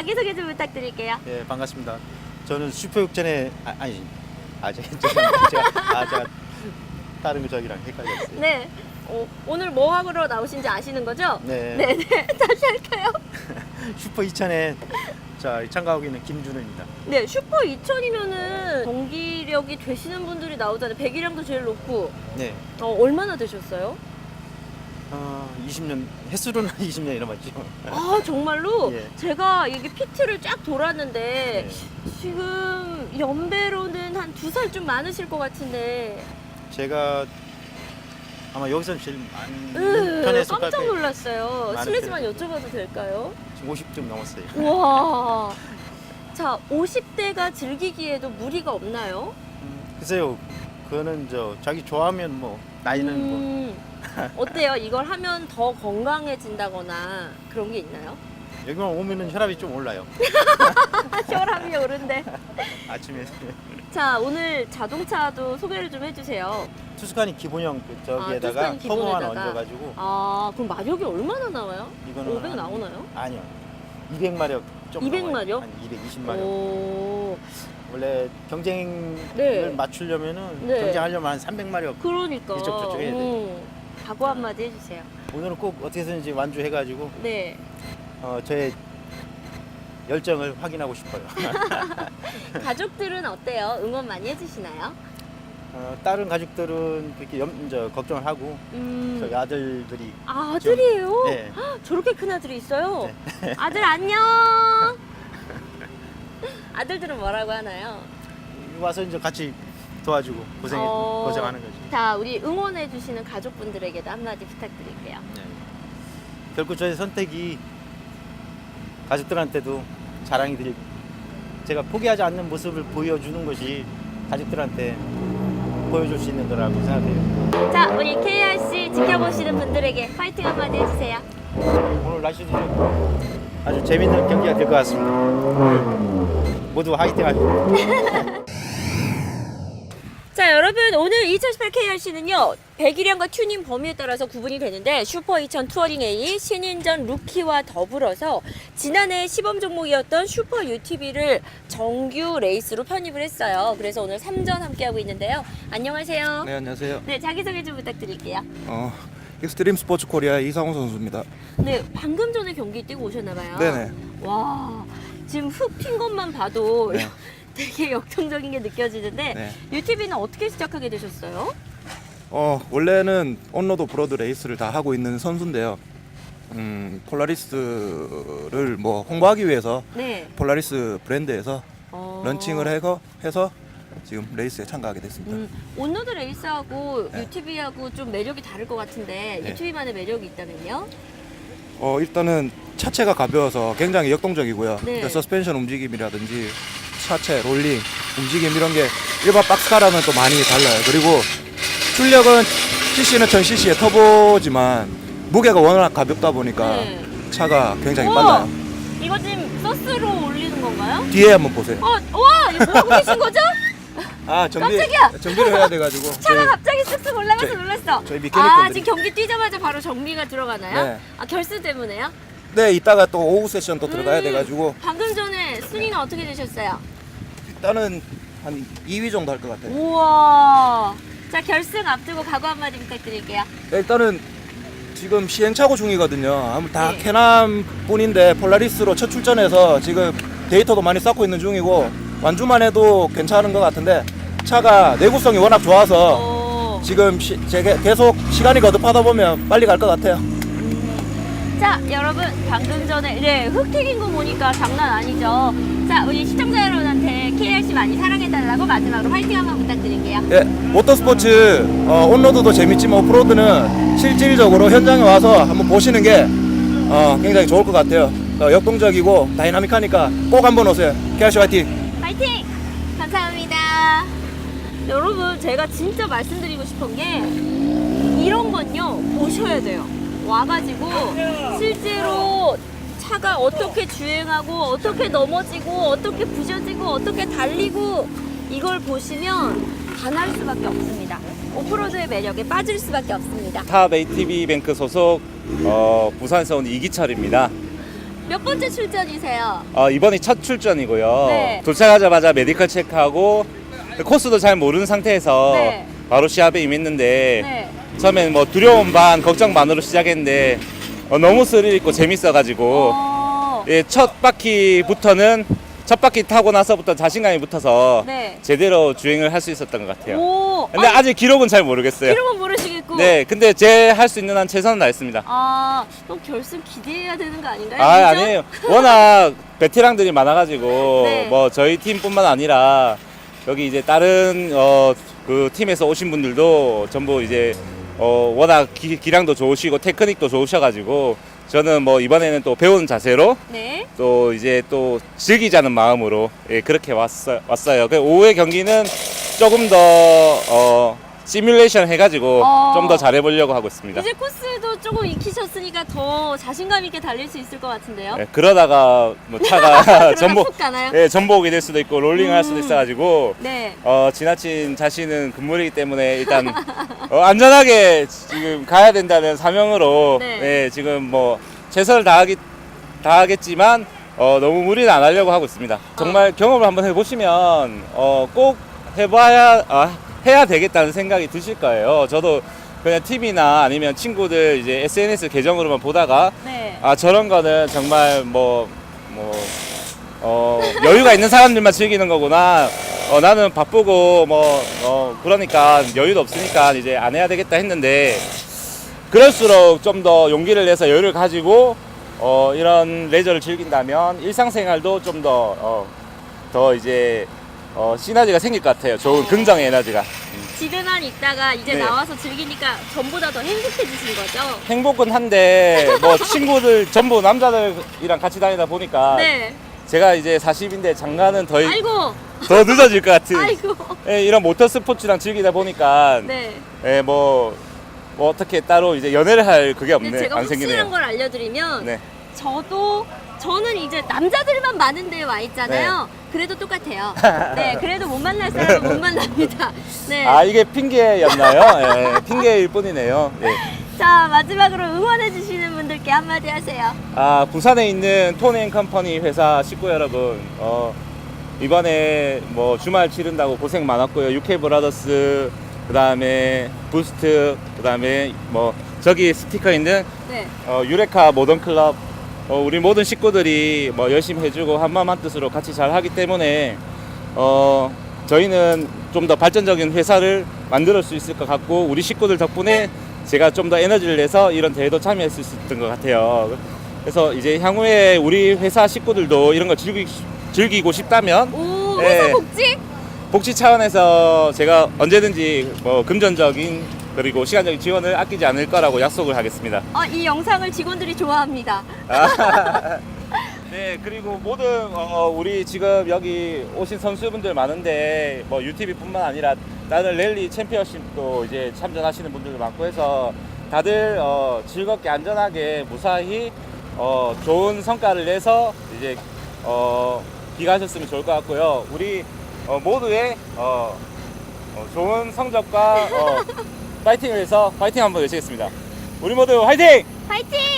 자기소개 좀 부탁드릴게요. 예, 반갑습니다. 저는 슈퍼육전에 아, 아니 아 제가 죄송합니다. 제가 아 제가 다른 거 저기랑 헷갈렸어요. 네. 어, 오늘 뭐 하러 나오신지 아시는 거죠? 네. 네, 네. 다시 할까요? 슈퍼 2000에 자 참가하고 있는 김준우입니다. 네, 슈퍼 2000이면은 경기력이 되시는 분들이 나오잖아요. 배기량도 제일 높고. 네. 어, 얼마나 되셨어요? 어, 20년 횟수로는 20년이 넘었죠. 아, 정말로? 예. 제가 이게 PT를 쫙 돌았는데 네. 지금 연배로는 한 두 살 좀 많으실 것 같은데 제가 아마 여기서 제일 으, 편에 속할 깜짝. 놀랐어요. 많은 실례지만 여쭤봐도 될까요? 지금 50점 넘었어요. 우와. 자, 50대가 즐기기에도 무리가 없나요? 음, 글쎄요. 그거는 저 자기 좋아하면 뭐 나이는 뭐 음, 어때요? 이걸 하면 더 건강해진다거나 그런 게 있나요? 여기만 오면은 혈압이 좀 올라요. 혈압이 오른데. 아침에 자, 오늘 자동차도 소개를 좀 해주세요. 투스카니 기본형 그 저기에다가 아, 투스카니 터보만 기본에다가. 얹어가지고 아, 그럼 마력이 얼마나 나와요? 이거는 500 한- 나오나요? 아니요 200마력 좀 200 넘어요. 마력? 한 220마력 오, 원래 경쟁을 네. 맞추려면은 네. 경쟁하려면 한 300마력 그러니까. 이쪽 저쪽 해야 돼. 음, 각오 한마디 해주세요. 오늘은 꼭 어떻게 해서든지 완주해가지고 네. 어, 저의 열정을 확인하고 싶어요 가족들은 어때요? 응원 많이 해주시나요? 어, 다른 가족들은 그렇게 염, 저, 걱정을 하고 음. 저희 아들들이 아, 아들이에요? 네. 저렇게 큰 아들이 있어요? 네. 아들 안녕! 아들들은 뭐라고 하나요? 와서 이제 같이 도와주고 고생 어. 고생하는 거죠. 자, 우리 응원해 주시는 가족분들에게도 한마디 부탁드릴게요. 네. 결국 저의 선택이 가족들한테도 자랑이 될 제가 포기하지 않는 모습을 보여주는 것이 가족들한테 보여줄 수 있는 거라고 생각해요. 자, 우리 KRC 지켜보시는 분들에게 파이팅 한마디 해주세요. 오늘 날씨도 아주 재밌는 경기가 될 것 같습니다. 모두 화이팅 하시고. 자, 여러분, 오늘 2018 KRC는요, 배기량과 튜닝 범위에 따라서 구분이 되는데, 슈퍼 2000 투어링 A 신인전 루키와 더불어서 지난해 시범 종목이었던 슈퍼 UTV를 정규 레이스로 편입을 했어요. 그래서 오늘 3전 함께하고 있는데요. 안녕하세요. 네 안녕하세요. 네, 자기소개 좀 부탁드릴게요. 어 익스트림 스포츠 코리아 이상호 선수입니다. 네, 방금 전에 경기 뛰고 오셨나봐요. 네네. 와, 지금 흙 핀 것만 봐도 네. 되게 역동적인 게 느껴지는데, 네. UTV는 어떻게 시작하게 되셨어요? 어 원래는 온로드 브로드 레이스를 다 하고 있는 선수인데요. 음 폴라리스를 뭐 홍보하기 위해서 네. 폴라리스 브랜드에서 어... 런칭을 해서 해서 지금 레이스에 참가하게 됐습니다. 음, 온로드 레이스하고 네. UTV하고 좀 매력이 다를 것 같은데 네. UTV만의 매력이 있다면요? 어 일단은 차체가 가벼워서 굉장히 역동적이고요. 네. 그 서스펜션 움직임이라든지 차체 롤링 움직임 이런 게 일반 박스카랑은 또 많이 달라요. 그리고 출력은 CC는 1000cc의 터보지만 무게가 워낙 가볍다 보니까 네. 차가 굉장히 우와! 빨라요. 이거 지금 서스로 올리는 건가요? 뒤에 한번 보세요. 어, 와, 이거 뭐 하고 계신 거죠? 아 정비 깜짝이야! 정비를 해야 돼가지고 차가 저희- 갑자기 쓱쓱 올라가서 저희- 놀랐어. 저희 미케닉 아, 분들이- 지금 경기 뛰자마자 바로 정리가 들어가나요? 네. 아, 결승 때문에요? 네 이따가 또 오후 세션 또 들어가야 음, 돼가지고 방금 전에 순위는 어떻게 되셨어요? 일단은 한 2위 정도 할 것 같아요. 우와. 자, 결승 앞두고 각오 한마디 부탁드릴게요. 네, 일단은 지금 시행착오 중이거든요. 아무 다 네. 캐남 뿐인데 폴라리스로 첫 출전해서 지금 데이터도 많이 쌓고 있는 중이고 완주만 해도 괜찮은 것 같은데 차가 내구성이 워낙 좋아서 오. 지금 시, 제게 계속 시간이 거듭하다 보면 빨리 갈 것 같아요. 자, 여러분, 방금 전에, 네, 흙 튀긴 거 보니까 장난 아니죠? 자, 우리 시청자 여러분한테 많이 사랑해달라고 마지막으로 화이팅 한번 부탁드릴게요. 예, 모터스포츠 어, 온로드도 재밌지만 오프로드는 실질적으로 현장에 와서 한번 보시는 게 어, 굉장히 좋을 것 같아요. 어, 역동적이고 다이나믹하니까 꼭 한번 오세요. 캐시 화이팅! 화이팅! 감사합니다. 여러분, 제가 진짜 말씀드리고 싶은 게 이런 건요, 보셔야 돼요. 와가지고 실제로 차가 어떻게 주행하고 어떻게 넘어지고 어떻게 부셔지고 어떻게 달리고 이걸 보시면 반할 수밖에 없습니다. 오프로드의 매력에 빠질 수밖에 없습니다. 탑 ATV 뱅크 소속 어, 부산에서 온 이기철입니다. 몇 번째 출전이세요? 어, 이번이 첫 출전이고요. 네. 도착하자마자 메디컬 체크하고 코스도 잘 모르는 상태에서 네. 바로 시합에 임했는데 네. 처음엔 뭐 두려움 반 걱정 반으로 시작했는데 어, 너무 스릴 있고 재밌어가지고 어, 예, 첫 바퀴부터는 첫 바퀴 타고 나서부터 자신감이 붙어서 네. 제대로 주행을 할 수 있었던 것 같아요. 오, 근데 아니, 아직 기록은 잘 모르겠어요. 이름은 모르시겠고. 네, 근데 제 할 수 있는 한 최선을 다했습니다. 아, 그럼 결승 기대해야 되는 거 아닌가요? 아? 아니에요. 워낙 베테랑들이 많아가지고 네. 뭐 저희 팀뿐만 아니라 여기 이제 다른 어 그 팀에서 오신 분들도 전부 이제 어 워낙 기, 기량도 좋으시고 테크닉도 좋으셔가지고 저는 뭐 이번에는 또 배우는 자세로 네. 또 이제 또 즐기자는 마음으로 예, 그렇게 왔어, 왔어요. 그 오후의 경기는 조금 더 어 시뮬레이션 해가지고 어. 좀 더 잘해보려고 하고 있습니다. 이제 코스도 조금 익히셨으니까 더 자신감 있게 달릴 수 있을 것 같은데요. 예, 그러다가 뭐 차가 전복 가나요? 예, 전복이 될 수도 있고 롤링을 할 수도 음. 있어가지고 네. 어, 지나친 자신은 금물이기 때문에 일단 어, 안전하게 지금 가야 된다는 사명으로 네. 예, 지금 뭐 최선을 다하기 다하겠지만 어, 너무 무리는 안 하려고 하고 있습니다. 정말 경험을 한번 해보시면 어, 꼭 해봐야 아, 해야 되겠다는 생각이 드실 거예요. 저도 그냥 TV나 아니면 친구들 이제 SNS 계정으로만 보다가 네. 아 저런 거는 정말 뭐 뭐, 어, 여유가 있는 사람들만 즐기는 거구나. 어, 나는 바쁘고 뭐 어, 그러니까 여유도 없으니까 이제 안 해야 되겠다 했는데 그럴수록 좀 더 용기를 내서 여유를 가지고 어, 이런 레저를 즐긴다면 일상생활도 좀 더 어, 더 이제 어, 시너지가 생길 것 같아요. 좋은 긍정의 에너지가. 집에만 있다가 이제 네. 나와서 즐기니까 전보다 더 행복해지신 거죠? 행복은 한데 뭐 친구들 전부 남자들이랑 같이 다니다 보니까 네. 제가 이제 40인데 장가는 더, 아이고. 더 늦어질 것 같은 아이고. 예, 이런 모터 스포츠랑 즐기다 보니까 네. 예, 뭐, 뭐 어떻게 따로 이제 연애를 할 그게 없네 근데 제가 안 확실한 생기네요. 걸 알려드리면 네. 저도 저는 이제 남자들만 많은 데에 와 있잖아요. 그래도 똑같아요. 네, 그래도 못 만날 사람은 못 만납니다. 네. 아 이게 핑계였나요? 예, 핑계일 뿐이네요. 예. 자, 마지막으로 응원해주시는 분들께 한마디 하세요. 아 부산에 있는 톤앤 컴퍼니 회사 식구 여러분, 어, 이번에 뭐 주말 치른다고 고생 많았고요. UK 브라더스, 그 다음에 부스트, 그 다음에 뭐 저기 스티커 있는 네. 어, 유레카 모던 클럽 어, 우리 모든 식구들이 뭐 열심히 해주고 한마음 한뜻으로 같이 잘 하기 때문에 어, 저희는 좀 더 발전적인 회사를 만들 수 있을 것 같고 우리 식구들 덕분에 제가 좀 더 에너지를 내서 이런 대회도 참여할 수 있었던 것 같아요. 그래서 이제 향후에 우리 회사 식구들도 이런 거 즐기, 즐기고 싶다면 오, 네. 회사 복지? 복지 차원에서 제가 언제든지 뭐 금전적인 그리고 시간적인 지원을 아끼지 않을 거라고 약속을 하겠습니다. 어, 이 영상을 직원들이 좋아합니다. 네 그리고 모든 어, 우리 지금 여기 오신 선수분들 많은데 뭐 UTV뿐만 아니라 다른 랠리 챔피언십도 이제 참전하시는 분들도 많고 해서 다들 어, 즐겁게 안전하게 무사히 어, 좋은 성과를 내서 이제 어, 귀가하셨으면 좋을 것 같고요. 우리 어, 모두의 어, 어, 좋은 성적과 어, 파이팅을 해서 파이팅 한번 외치겠습니다. 우리 모두 화이팅! 파이팅!